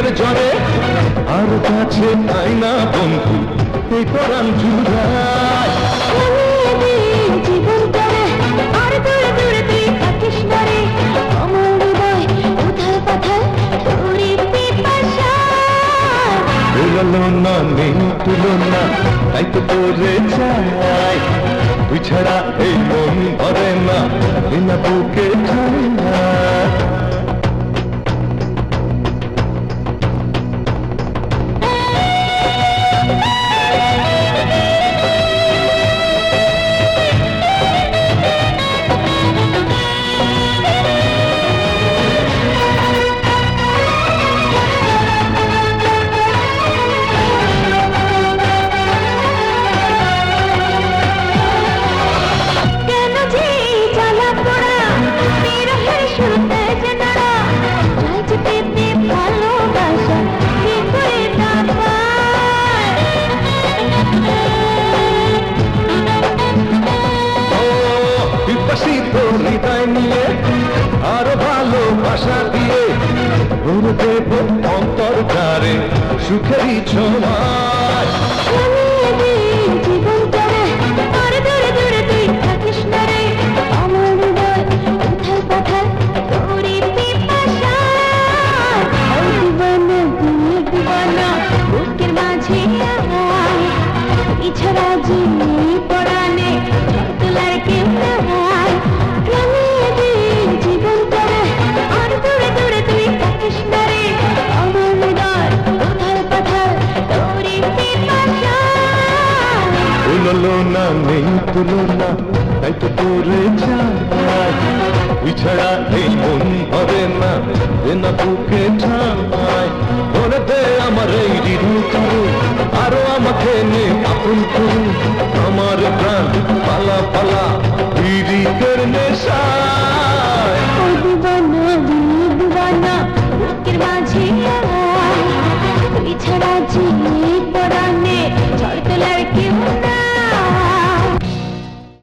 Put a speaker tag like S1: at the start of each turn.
S1: প্রেমের জ্বরে আর কাছে পাই না বন্ধু, এই পরাণ জুড়ায়
S2: জীবন করে আর দূরে দূরে তুই
S1: নেই তো তোরে চাই। তুই ছাড়া এই মন ভরে না, বিনা বুকে ঠাই না ভরে দেব অন্তর দ্বারে সুখেরই ছোঁয়ায়।
S2: জীবন তুলনা নেই, তুলনা তাই তো করে ছাড়া এই মন হবে না,
S1: যে না বুকে দে আমার এই রিরু আরও আমাকে নে আপন আমার প্রাণ পালা পালা বিরিকের নেশায়। দিবানা দিবানা বুকের মাঝে ছাড়া জীবন